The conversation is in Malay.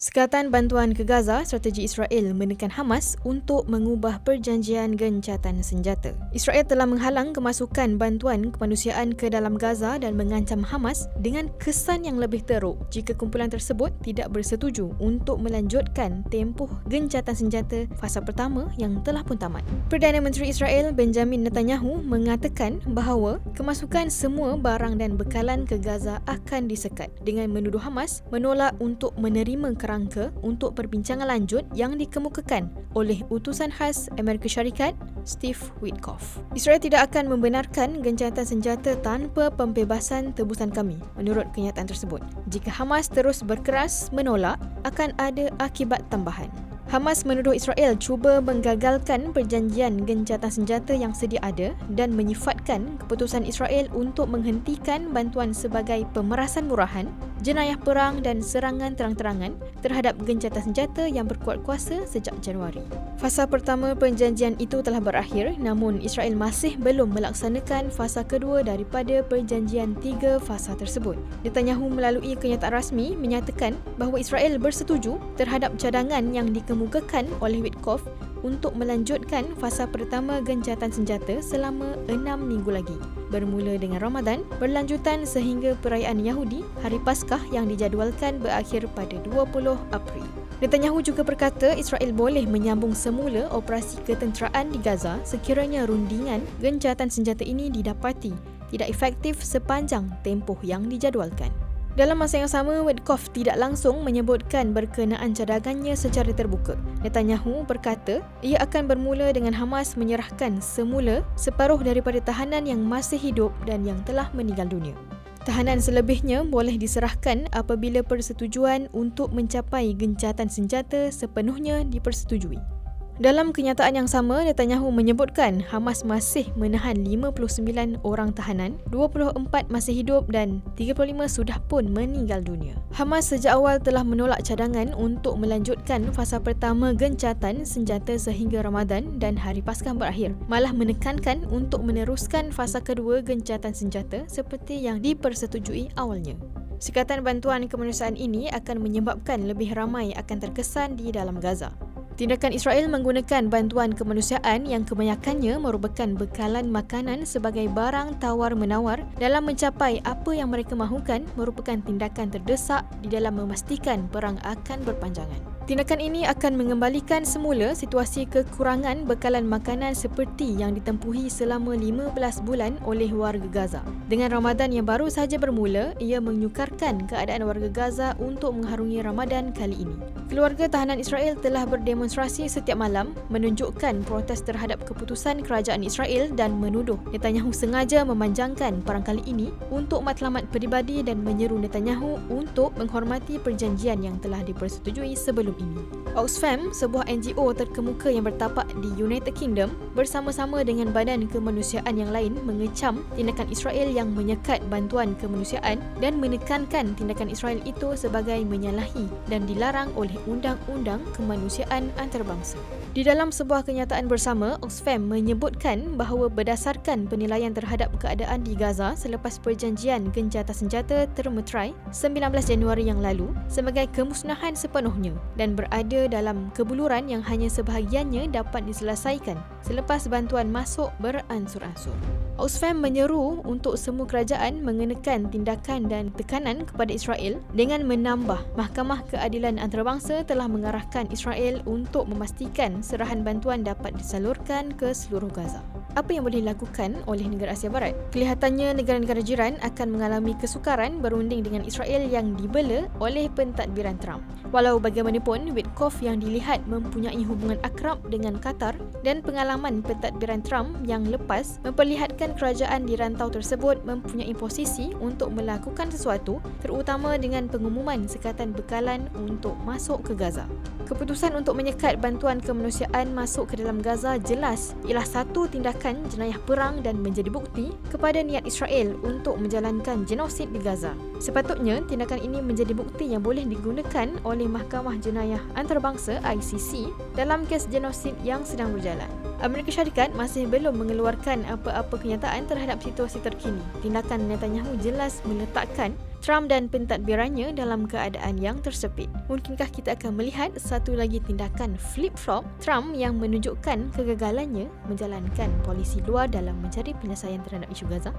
Sekatan bantuan ke Gaza, strategi Israel menekan Hamas untuk mengubah perjanjian gencatan senjata. Israel telah menghalang kemasukan bantuan kemanusiaan ke dalam Gaza dan mengancam Hamas dengan kesan yang lebih teruk jika kumpulan tersebut tidak bersetuju untuk melanjutkan tempoh gencatan senjata fasa pertama yang telah pun tamat. Perdana Menteri Israel Benjamin Netanyahu mengatakan bahawa kemasukan semua barang dan bekalan ke Gaza akan disekat dengan menuduh Hamas menolak untuk menerima kerangka untuk perbincangan lanjut yang dikemukakan oleh utusan khas Amerika Syarikat Steve Witkoff. Israel tidak akan membenarkan gencatan senjata tanpa pembebasan tebusan kami menurut kenyataan tersebut. Jika Hamas terus berkeras menolak, akan ada akibat tambahan. Hamas menuduh Israel cuba menggagalkan perjanjian gencatan senjata yang sedia ada dan menyifatkan keputusan Israel untuk menghentikan bantuan sebagai pemerasan murahan, jenayah perang dan serangan terang-terangan terhadap gencatan senjata yang berkuat kuasa sejak Januari. Fasa pertama perjanjian itu telah berakhir namun Israel masih belum melaksanakan fasa kedua daripada perjanjian tiga fasa tersebut. Netanyahu melalui kenyataan rasmi menyatakan bahawa Israel bersetuju terhadap cadangan yang dikemukakan dikemukakan oleh Witkoff untuk melanjutkan fasa pertama gencatan senjata selama enam minggu lagi. Bermula dengan Ramadan, berlanjutan sehingga perayaan Yahudi, Hari Paskah yang dijadualkan berakhir pada 20 April. Netanyahu juga berkata Israel boleh menyambung semula operasi ketenteraan di Gaza sekiranya rundingan gencatan senjata ini didapati tidak efektif sepanjang tempoh yang dijadualkan. Dalam masa yang sama, Witkoff tidak langsung menyebutkan berkenaan cadangannya secara terbuka. Netanyahu berkata ia akan bermula dengan Hamas menyerahkan semula separuh daripada tahanan yang masih hidup dan yang telah meninggal dunia. Tahanan selebihnya boleh diserahkan apabila persetujuan untuk mencapai gencatan senjata sepenuhnya dipersetujui. Dalam kenyataan yang sama, Netanyahu menyebutkan Hamas masih menahan 59 orang tahanan, 24 masih hidup dan 35 sudah pun meninggal dunia. Hamas sejak awal telah menolak cadangan untuk melanjutkan fasa pertama gencatan senjata sehingga Ramadan dan Hari Paskah berakhir, malah menekankan untuk meneruskan fasa kedua gencatan senjata seperti yang dipersetujui awalnya. Sekatan bantuan kemanusiaan ini akan menyebabkan lebih ramai akan terkesan di dalam Gaza. Tindakan Israel menggunakan bantuan kemanusiaan yang kebanyakannya merupakan bekalan makanan sebagai barang tawar-menawar dalam mencapai apa yang mereka mahukan merupakan tindakan terdesak di dalam memastikan perang akan berpanjangan. Tindakan ini akan mengembalikan semula situasi kekurangan bekalan makanan seperti yang ditempuhi selama 15 bulan oleh warga Gaza. Dengan Ramadan yang baru sahaja bermula, ia menyukarkan keadaan warga Gaza untuk mengharungi Ramadan kali ini. Keluarga tahanan Israel telah berdemonstrasi setiap malam menunjukkan protes terhadap keputusan kerajaan Israel dan menuduh Netanyahu sengaja memanjangkan perang kali ini untuk matlamat peribadi dan menyeru Netanyahu untuk menghormati perjanjian yang telah dipersetujui sebelum ini. Oxfam, sebuah NGO terkemuka yang bertapak di United Kingdom bersama-sama dengan badan kemanusiaan yang lain mengecam tindakan Israel yang menyekat bantuan kemanusiaan dan menekankan tindakan Israel itu sebagai menyalahi dan dilarang oleh undang-undang kemanusiaan antarabangsa. Di dalam sebuah kenyataan bersama, Oxfam menyebutkan bahawa berdasarkan penilaian terhadap keadaan di Gaza selepas perjanjian gencatan senjata termeterai 19 Januari yang lalu sebagai kemusnahan sepenuhnya dan berada dalam kebuluran yang hanya sebahagiannya dapat diselesaikan selepas bantuan masuk beransur-ansur. Oxfam menyeru untuk semua kerajaan mengenakan tindakan dan tekanan kepada Israel dengan menambah Mahkamah Keadilan Antarabangsa telah mengarahkan Israel untuk memastikan serahan bantuan dapat disalurkan ke seluruh Gaza apa yang boleh dilakukan oleh negara Asia Barat? Kelihatannya negara-negara jiran akan mengalami kesukaran berunding dengan Israel yang dibela oleh pentadbiran Trump. Walau bagaimanapun, Witkoff yang dilihat mempunyai hubungan akrab dengan Qatar dan pengalaman pentadbiran Trump yang lepas memperlihatkan kerajaan di rantau tersebut mempunyai posisi untuk melakukan sesuatu terutama dengan pengumuman sekatan bekalan untuk masuk ke Gaza. Keputusan untuk menyekat bantuan kemanusiaan masuk ke dalam Gaza jelas ialah satu tindakan jenayah perang dan menjadi bukti kepada niat Israel untuk menjalankan genosid di Gaza. Sepatutnya, tindakan ini menjadi bukti yang boleh digunakan oleh Mahkamah Jenayah Antarabangsa ICC dalam kes genosid yang sedang berjalan. Amerika Syarikat masih belum mengeluarkan apa-apa kenyataan terhadap situasi terkini. Tindakan Netanyahu jelas meletakkan Trump dan pentadbirannya dalam keadaan yang tersepit. Mungkinkah kita akan melihat satu lagi tindakan flip-flop Trump yang menunjukkan kegagalannya menjalankan polisi luar dalam mencari penyelesaian terhadap isu Gaza?